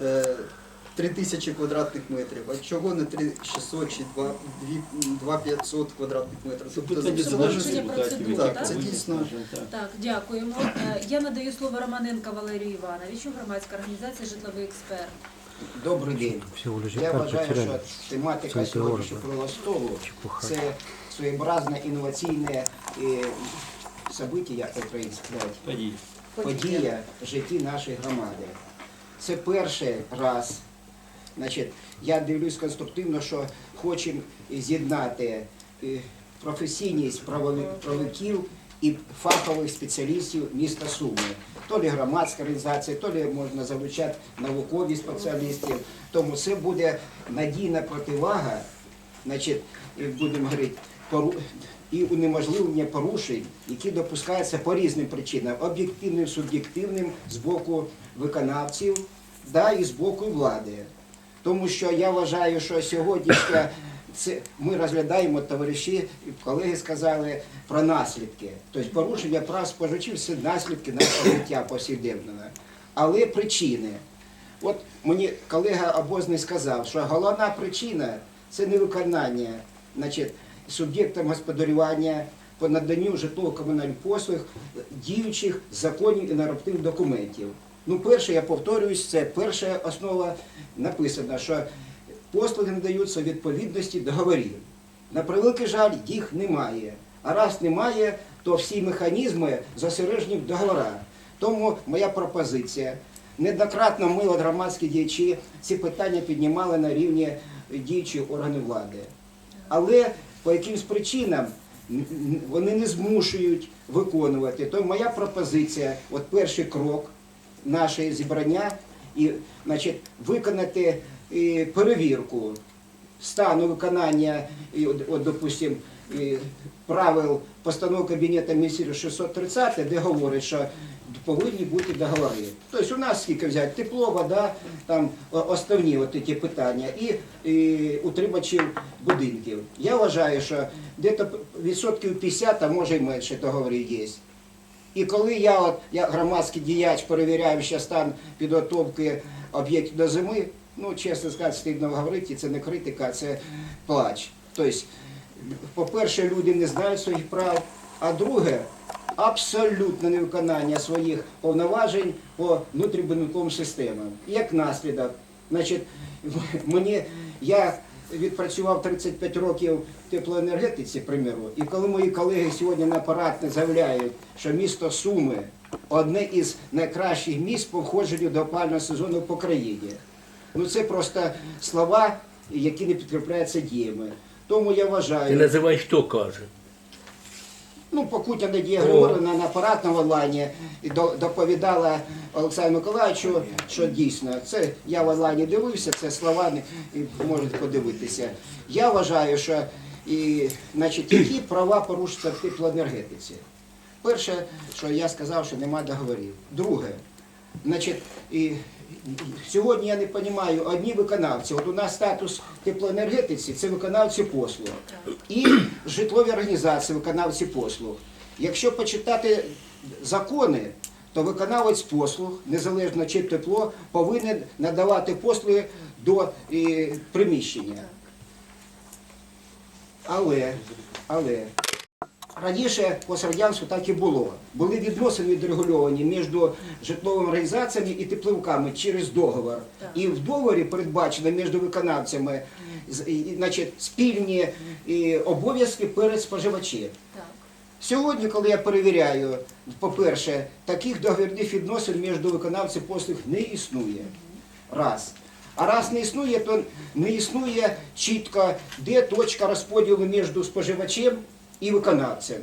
Е, 3 тисячі квадратних метрів. А чого не 3 600 чи 2, 2 500 квадратних метрів? Тобто це залежить- процедури, так? Це дійсно. так. Дякуємо. Е, Я надаю слово Романенка Валерію Івановичу, громадська організація Житловий експерт. Добрий день. Я вважаю, що тематика сьогоднішнього столу це своєобразне інноваційне е, собиття, як Подій. подія в житті нашої громади. Це перший раз. Значить, я дивлюсь конструктивно, що хочемо з'єднати е, професійність правови- правовиків і фахових спеціалістів міста Суми. То лі громадська організація, то лі можна залучати наукові спеціалістів. Тому це буде надійна противага, значить, будемо говорити, і унеможливлення порушень, які допускаються по різним причинам, об'єктивним, суб'єктивним з боку виконавців, да, і з боку влади. Тому що я вважаю, що сьогоднішня це ми розглядаємо товариші, колеги сказали про наслідки. Тобто порушення прав споживачів це наслідки нашого життя повсякденного. Але причини. От мені колега обозний сказав, що головна причина це невиконання значить, суб'єктом господарювання по наданню житлово-комунальних послуг діючих законів і нормативних документів. Ну, перше, я повторююсь, це перша основа написано, що послуги надаються відповідності договорів. На превеликий жаль, їх немає. А раз немає, то всі механізми зосереджені в договорах. Тому моя пропозиція. Неоднократно ми, от громадські діячі, ці питання піднімали на рівні діючих органів влади. Але по якимсь причинам вони не змушують виконувати. То моя пропозиція, от перший крок нашої зібрання, і значить, виконати перевірку стану виконання, і, от, от, допустим, правил постанови Кабінету міністрів 630, де говорить, що повинні бути договори. Тобто у нас скільки взяти тепло, вода, там основні от ці питання і, і утримачів будинків. Я вважаю, що десь відсотків 50, а може й менше договорів є. І коли я, от, як громадський діяч, перевіряю ще стан підготовки об'єктів до зими, ну, чесно сказати, стидно говорити, це не критика, це плач. Тобто, по-перше, люди не знають своїх прав, а друге, абсолютне невиконання своїх повноважень по внутрібудинковим системам. Як наслідок, значить, мені я відпрацював 35 років в теплоенергетиці, приміру, і коли мої колеги сьогодні на апаратне заявляють, що місто Суми одне із найкращих міст по входженню до опального сезону по країні. Ну це просто слова, які не підкріпляються діями. Тому я Ти вважаю, називай, хто каже. Ну, Покутя Надія Григорівна на апаратному онлайні і до- доповідала Олександру Миколаївичу, що дійсно, це я в онлайні дивився, це слова і можете подивитися. Я вважаю, що і, значить, які права порушуються в теплоенергетиці. Перше, що я сказав, що немає договорів. Друге, значить, і, сьогодні я не розумію, одні виконавці, от у нас статус теплоенергетиці це виконавці послуг. І житлові організації, виконавці послуг. Якщо почитати закони, то виконавець послуг, незалежно чи тепло, повинен надавати послуги до приміщення. Але, але раніше пострадянську так і було. Були відносини відрегульовані між житловими організаціями і тепловиками через договор. Так. І в договорі передбачено між виконавцями значить, спільні обов'язки перед споживачем. Так. Сьогодні, коли я перевіряю, по-перше, таких договірних відносин між виконавцем послуг не існує. Раз. А раз не існує, то не існує чітко, де точка розподілу між споживачем і виконавцем.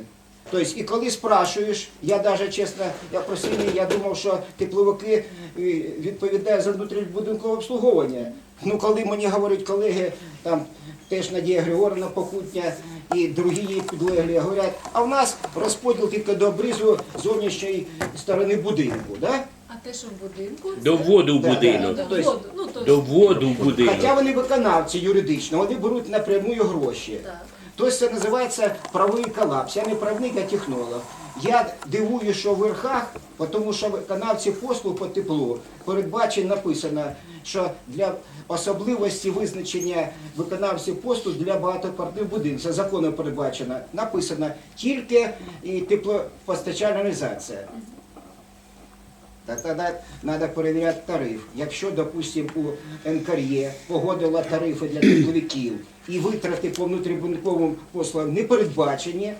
Тобто, і коли спрашуєш, я навіть чесно, я про сім'ї, я думав, що тепловики е, відповідають за внутрішньобудинкове обслуговування. Ну, коли мені говорять колеги, там теж Надія Григорівна Покутня і другі її підлеглі говорять, а в нас розподіл тільки до обрізу зовнішньої сторони будинку. Да? А те, що в будинку, До вводу в Да, да. будинок. Тобто- Ну, До вводу в Хоча вони виконавці юридично, вони беруть напряму гроші. Так. Тобто це називається правовий колапс. Я не правник, а технолог. Я дивую, що в верхах, тому що виконавці послуг по теплу передбачено написано, що для особливості визначення виконавців послуг для багатоквартирних будинків, це законом передбачено, написано тільки і теплопостачальна організація. Так тоді треба перевіряти тариф. Якщо, допустимо, у НКРЄ погодила тарифи для тепловиків і витрати по внутрібудинковим послугам не передбачені,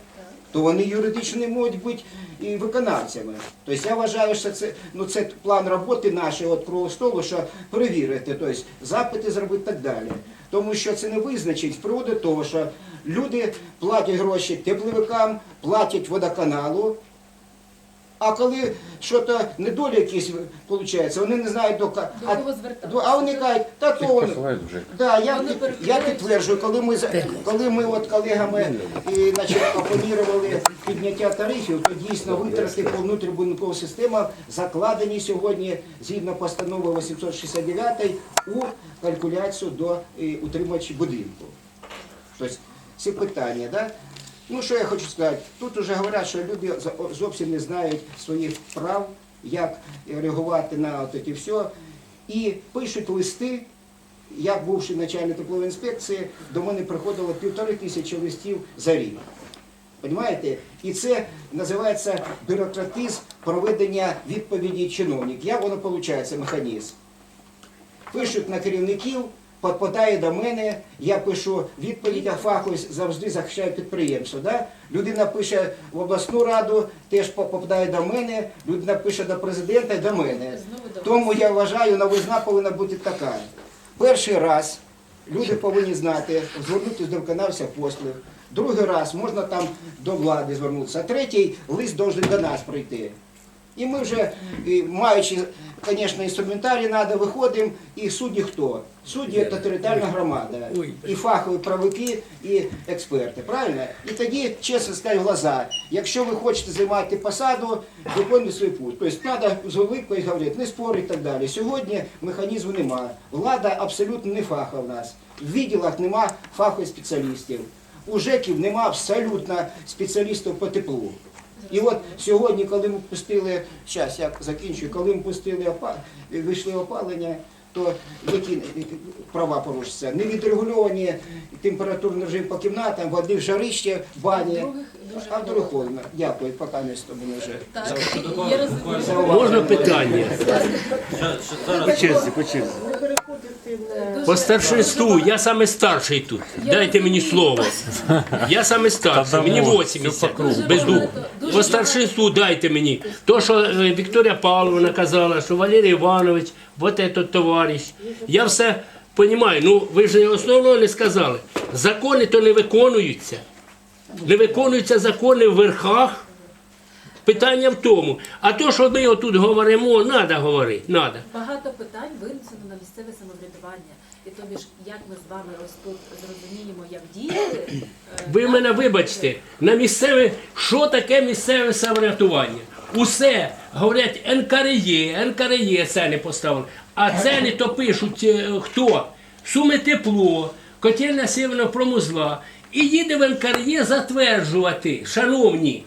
то вони юридично не можуть бути і виконавцями. Тобто я вважаю, що це, ну, це план роботи нашої от круглого столу, що перевірити, тобто запити зробити і так далі. Тому що це не визначить з того, що люди платять гроші тепловикам, платять водоканалу, а коли щось недолі якісь виходить, вони не знають до ка- До а- кого звертатися? А вони кажуть, та то вони. Посилають вже. Да, я, Вони під- я перекривають. підтверджую, коли ми за- коли ми от колегами і, значить, опонірували підняття тарифів, то дійсно витрати по внутрібудинковим системам закладені сьогодні згідно постанови 869 у калькуляцію до е, утримувачів будинку. Тобто ці питання, да? Ну що я хочу сказати, тут вже говорять, що люди зовсім не знають своїх прав, як реагувати на це все. І пишуть листи. Я, бувши начальник теплової інспекції, до мене приходило півтори тисячі листів за рік. Понимаєте? І це називається бюрократизм проведення відповіді чиновників. Як воно виходить, механізм? Пишуть на керівників, підпадає до мене, я пишу відповідь, а фаховість завжди захищає підприємство. Да? Людина пише в обласну раду, теж попадає до мене, людина пише до президента і до мене. Тому я вважаю, новизна повинна бути така. Перший раз люди повинні знати, звернутися до виконавця послуг. Другий раз можна там до влади звернутися, а третій лист должен до нас прийти. І ми вже, маючи, звісно, інструментарій, треба, виходимо, і судді хто? Судді це територіальна громада, і фахові правики, і експерти, правильно? І тоді, чесно сказати в глаза, якщо ви хочете займати посаду, виконуйте свій путь. Тобто треба з великою говорити, не спори і так далі. Сьогодні механізму немає. Влада абсолютно не фахова в нас. В відділах нема фахових спеціалістів. У ЖЕКів нема абсолютно спеціалістів по теплу. І от сьогодні, коли ми пустили, зараз я закінчую, коли ми пустили вийшли опалення, то які права порушуються? Невідрегульовані температурний режим по кімнатам, води в жарище, бані. Других дуже А вдруг холодно. Дякую, поки не з тобою вже. Так. Можна питання? По черзі, по черзі. По старшинству, я саме старший тут. Дайте мені слово. Я саме старший, мені 80, без духу. По старшинству дайте мені. То, що е, Вікторія Павловна казала, що Валерій Іванович, вот этот товариш. Я все розумію. Ну, ви ж основного не сказали. Закони то не виконуються. Не виконуються закони в верхах. Питання в тому. А то, що ми отут говоримо, треба говорити, треба. Багато питань винесено на місцеве самоврядування. І тобі ж, як ми з вами ось тут зрозуміємо, як діяти. е, Ви мене вибачте, на місцеве, що таке місцеве самоврятування? Усе говорять НКРЄ, НКРЄ ціни поставили. А ціни то пишуть е, хто? Суми тепло, котельня северна промузла. І їде в НКРЄ затверджувати, шановні.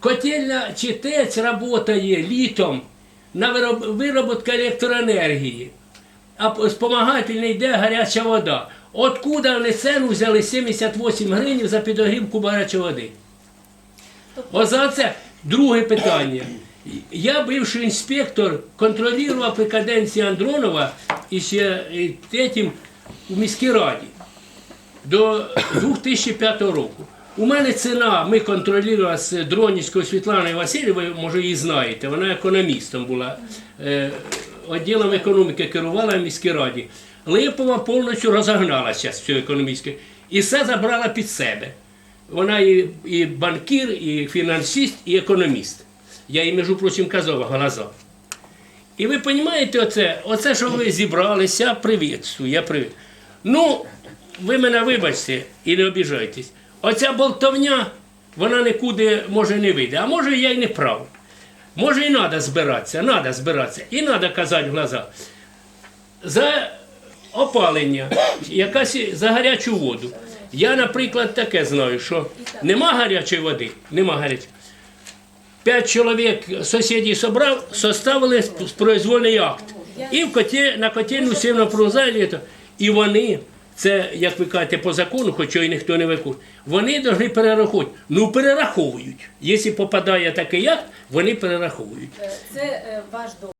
Котельня чи ТЕЦ працює літом на вироб- вироботку електроенергії, а спомагательно йде гаряча вода. Откуда вони ціну взяли 78 гривень за підогрівку гарячої води? Оза це друге питання. Я бивший інспектор, контролював при каденції Андронова і ще і третім у міській раді до 2005 року. У мене ціна, ми контролювали з Дроніцькою Світланою Васильєвою, може її знаєте, вона економістом була, е, відділом економіки керувала в міській раді. Липова повністю розогналася з цього економістської і все забрала під себе. Вона і, і банкір, і фінансист, і економіст. Я їй, між прочим, казав глаза. І ви розумієте, оце, оце, що ви зібралися, привітствую, я привіт. Ну, ви мене вибачте і не обіжайтесь. Оця болтовня, вона нікуди може не вийде. А може я й не прав. Може і треба збиратися, треба збиратися. І треба казати в глаза. За опалення, якась за гарячу воду. Я, наприклад, таке знаю, що нема гарячої води, нема гарячої. п'ять чоловік сусідів собрав, составили произвольний акт. І в коті, на котельну сів на і вони, це, як ви кажете, по закону, хоча і ніхто не виконує, вони повинні перерахувати. Ну, перераховують. Якщо попадає такий акт, вони перераховують. Е, Це е, ваш дом.